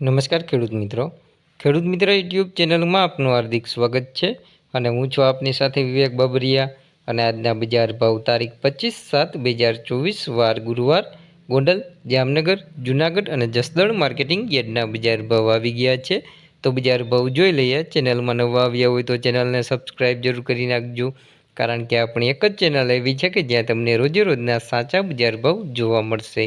નમસ્કાર ખેડૂત મિત્રો. ખેડૂત મિત્ર યુટ્યુબ ચેનલમાં આપનું હાર્દિક સ્વાગત છે અને હું છું આપની સાથે વિવેક બાબરિયા અને આજના બજાર ભાવ તારીખ પચીસ સાત બે હજાર ચોવીસ વાર ગુરુવાર ગોંડલ, જામનગર, જુનાગઢ અને જસદણ માર્કેટિંગ યાર્ડના બજાર ભાવ આવી ગયા છે. તો બજાર ભાવ જોઈ લઈએ. ચેનલમાં નવા આવ્યા હોય તો ચેનલને સબસ્ક્રાઈબ જરૂર કરી નાખજો. કારણ કે આપણી એક જ ચેનલ એવી છે કે જ્યાં તમને રોજે રોજના સાચા બજાર ભાવ જોવા મળશે.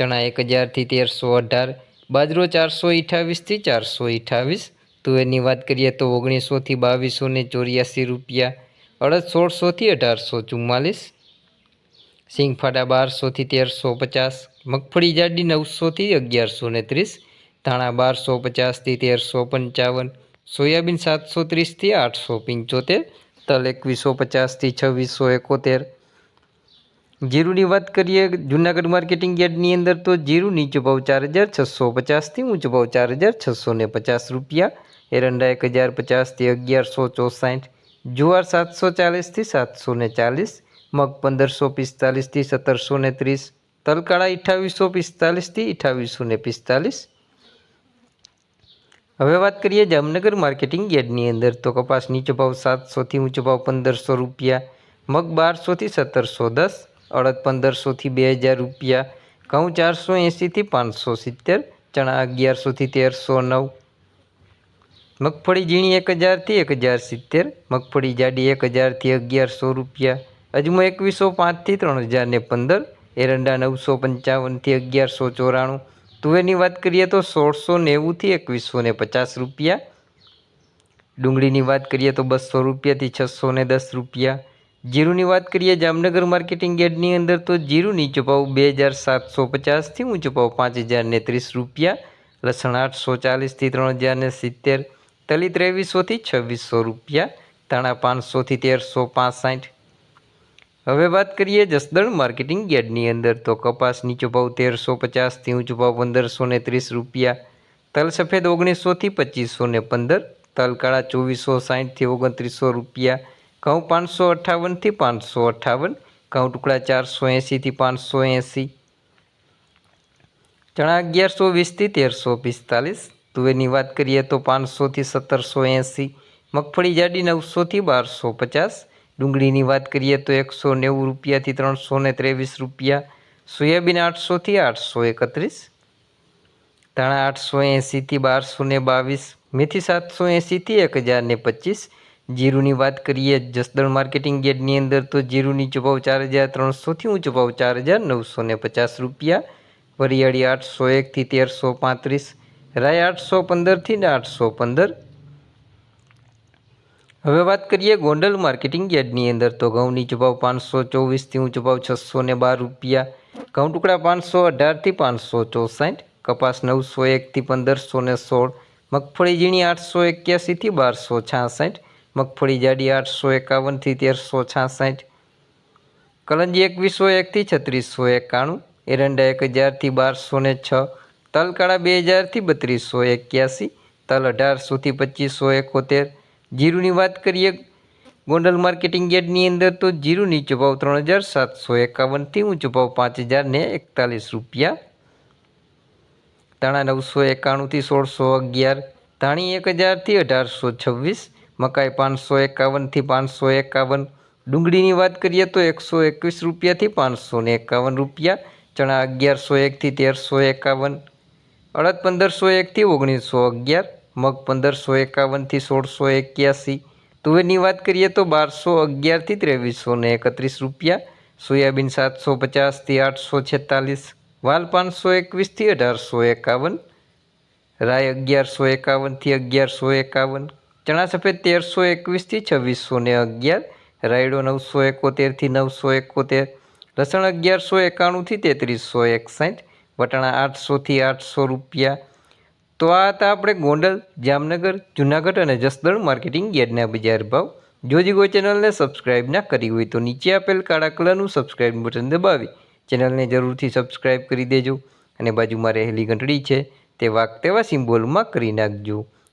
ચણા એક હજારથી તેરસો અઢાર, બાજરો ચારસો અઠાવીસથી ચારસો અઠ્ઠાવીસ. તુવેરની વાત કરીએ તો ઓગણીસોથી બાવીસો ને ચોર્યાસી રૂપિયા, અડદ સોળસોથી અઢારસો ચુમ્માલીસ, સિંગફાડા બારસોથી તેરસો પચાસ, મગફળી જાડી નવસોથી અગિયારસો ને ત્રીસ, ધાણા બારસો પચાસથી તેરસો પંચાવન, સોયાબીન સાતસો ત્રીસથી આઠસો પંચોતેર, તલ એકવીસો પચાસથી છવ્વીસો એકોતેર જીરુની વાત કરીએ, જુનાગઢ માર્કેટિંગ યાર્ડની અંદર તો જીરું નીચો ભાવ ચાર હજાર છસો પચાસથી ઊંચો ભાવ ચાર હજાર છસો ને પચાસ રૂપિયા. એરંડા એક હજાર પચાસથી અગિયારસો ચોસાઠ, જુવાર સાતસો ચાલીસથી સાતસો ને ચાલીસ, મગ પંદરસો પિસ્તાલીસથી સત્તરસો ને ત્રીસ, તલકાળા અઠ્ઠાવીસો પિસ્તાલીસથી અઠ્ઠાવીસો ને પિસ્તાલીસ. હવે વાત કરીએ જામનગર માર્કેટિંગ યાર્ડની અંદર તો કપાસ નીચો ભાવ સાતસોથી ઊંચો ભાવ પંદરસો રૂપિયા, મગ બારસોથી સત્તરસો દસ અડદ પંદરસોથી બે હજાર રૂપિયા. ઘઉં ચારસો એંશીથી પાંચસો સિત્તેર ચણા અગિયારસોથી તેરસો નવ મગફળી ઝીણી એક હજારથી એક હજાર સિત્તેર, મગફળી જાડી એક હજારથી અગિયારસો રૂપિયા. અજમો એકવીસો પાંચથી ત્રણ હજાર ને પંદર, એરંડા નવસો પંચાવનથી અગિયારસો ચોરાણું. તુવેરની વાત કરીએ તો સોળસો નેવુંથી એકવીસો ને પચાસ રૂપિયા. ડુંગળીની વાત કરીએ તો બસો રૂપિયાથી છસો ને દસ રૂપિયા. જીરુની વાત કરીએ જામનગર માર્કેટિંગ યાર્ડની અંદર, તો જીરું ચૂપાવ બે હજાર સાતસો પચાસથી હું ચૂપાવ પાંચ હજાર ને ત્રીસ રૂપિયા, લસણ આઠસો ચાલીસથી ત્રણ હજાર ને સિત્તેર, તલી ત્રેવીસોથી છવ્વીસો રૂપિયા, ધાણા પાંચસોથી તેરસો પાંસઠ. હવે વાત કરીએ જસદણ માર્કેટિંગ યાર્ડની અંદર, તો કપાસની ચૂપાવ તેરસો પચાસથી હું ચૂપાવ પંદરસો ને ત્રીસ રૂપિયા, તલ સફેદ ઓગણીસોથી પચીસો ને પંદર, તલ કાળા ચોવીસો સાઠથી ઓગણત્રીસો રૂપિયા ઘઉં પાંચસો અઠ્ઠાવનથી પાંચસો અઠ્ઠાવન ઘઉં ટુકડા ચારસો એંશીથી પાંચસો એંશી ચણા અગિયારસો વીસથી તેરસો પિસ્તાલીસ, તુવેરની વાત કરીએ તો પાંચસોથી સત્તરસો એંશી મગફળી જાડી નવસોથી બારસો પચાસ, ડુંગળીની વાત કરીએ તો એકસો નેવું રૂપિયાથી ત્રણસો ને ત્રેવીસ રૂપિયા, સોયાબીન આઠસોથી આઠસો એકત્રીસ, ધાણા આઠસો એંશીથી બારસો ને બાવીસ, મેથી સાતસો એંશીથી એક હજાર ને પચીસ જીરુની વાત કરીએ જસદણ માર્કેટિંગ ગેટની અંદર, તો જીરુની નીચો ચાર હજાર ત્રણસોથી ઊંચો ભાવ ચાર હજાર નવસો ને પચાસ રૂપિયા, વરિયાળી આઠસો એકથી તેરસો પાંત્રીસ, રાય આઠસો પંદરથી ને આઠસો પંદર. હવે વાત કરીએ ગોંડલ માર્કેટિંગ યાર્ડની અંદર, તો ઘઉંની નીચો પાંચસો ચોવીસથી ઊંચો ભાવ છસો ને બાર રૂપિયા, ઘઉં ટુકડા પાંચસો અઢારથી પાંચસો ચોસાઠ, કપાસ નવસો એકથી પંદરસો ને સોળ, મગફળી ઝીણી આઠસો એક્યાસીથી બારસો છાસઠ મગફળી જાડી આઠસો એકાવનથી તેરસો છાસઠ. કલંજી એકવીસો એકથી છત્રીસો એકાણું. એરંડા એક હજારથી બારસો ને છ. તલકાળા બે હજારથી બત્રીસો એક્યાસી. તલ અઢારસોથી પચીસો એકોતેર. જીરુની વાત કરીએ ગોંડલ માર્કેટિંગ યાર્ડની અંદર તો જીરું નીચો ભાવ ત્રણ હજાર સાતસો એકાવનથી ઊંચો ભાવ પાંચ હજાર ને એકતાલીસ રૂપિયા. ધાણા નવસો એકાણુંથી સોળસો અગિયાર. ધાણી એક હજારથી અઢારસો છવ્વીસ. મકાઈ પાંચસો એકાવનથી પાંચસો એકાવન. ડુંગળીની વાત કરીએ તો એકસો એકવીસ રૂપિયાથી પાંચસો ને એકાવન રૂપિયા, ચણા અગિયારસો એકથી તેરસો એકાવન, અડદ પંદરસો એકથી ઓગણીસો અગિયાર, મગ પંદરસો એકાવનથી સોળસો એક્યાસી. તુવેરની વાત કરીએ તો બારસો અગિયારથી ત્રેવીસો ને એકત્રીસ રૂપિયા, સોયાબીન સાતસો પચાસથી આઠસો છેતાલીસ, વાલ પાંચસો એકવીસથી અઢારસો એકાવન રાય અગિયારસો એકાવનથી અગિયારસો એકાવન ચણા સફેદ તેરસો એકવીસથી છવ્વીસો ને અગિયાર, રાયડો નવસો એકોતેરથી નવસો એકોતેર, લસણ અગિયારસો એકાણુંથી તેત્રીસો એકસાઠ, વટાણા આઠસોથી આઠસો રૂપિયા. તો આ હતા આપણે ગોંડલ, જામનગર, જુનાગઢ અને જસદણ માર્કેટિંગ યાર્ડના બજાર ભાવ. જો કોઈ ચેનલને સબસ્ક્રાઇબ ના કરી હોય તો નીચે આપેલ કાળા કલરનું સબસ્ક્રાઇબ બટન દબાવી ચેનલને જરૂરથી સબસ્ક્રાઇબ કરી દેજો અને બાજુમાં રહેલી ઘંટડી છે તે વાગ તેવા સિમ્બોલમાં કરી નાખજો.